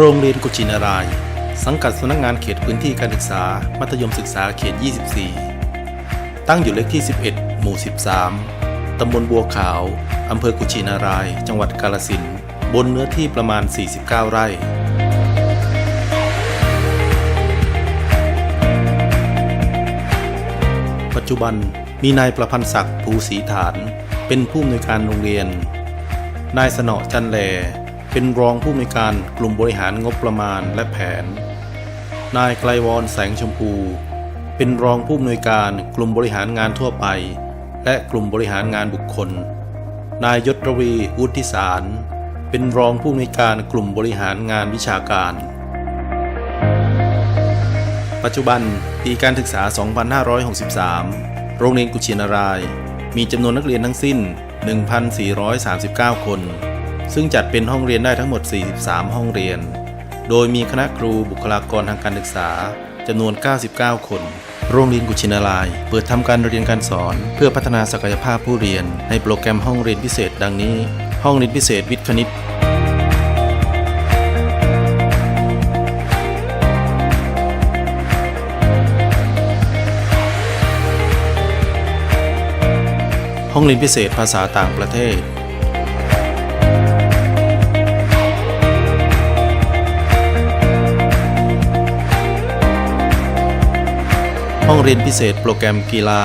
โรงเรียนกุชินาราย สังกัดสำนักงานเขตพื้นที่การศึกษา มัธยมศึกษาเขต 24 ตั้งอยู่เลขที่ 11 หมู่ 13 ตำบลบัวขาว อำเภอกุชินาราย จังหวัดกาฬสินบนเนื้อที่ประมาณ 49 ไร่ปัจจุบันมีนายประพันธ์ศักดิ์ภูศรีฐาน เป็นผู้อำนวยการโรงเรียน นายสนอจันแล เป็นรองผู้อำนวยการกลุ่มบริหารงบประมาณและแผน นายไกลวรแสงชมพู เป็นรองผู้อำนวยการกลุ่มบริหารงานทั่วไป และกลุ่มบริหารงานบุคคล นายยศรวีวุฒิสาร เป็นรองผู้อำนวยการกลุ่มบริหารงานวิชาการ ปัจจุบันปีการศึกษา 2563 โรงเรียนกุชินาราย มีจำนวนนักเรียนทั้งสิ้น 1,439 คน ซึ่งจัดเป็นห้องเรียนได้ทั้งหมด 43 ห้องเรียน โดยมีคณะครูบุคลากรทางการศึกษาจำนวน 99 คน โรงเรียนกุชินาราย เปิดทำการเรียนการสอน เพื่อพัฒนาศักยภาพผู้เรียน ในโปรแกรมห้องเรียนพิเศษ ดังนี้ ห้องเรียนพิเศษวิทย์คณิต ห้องเรียนพิเศษภาษาต่างประเทศ ห้องเรียนพิเศษโปรแกรมกีฬา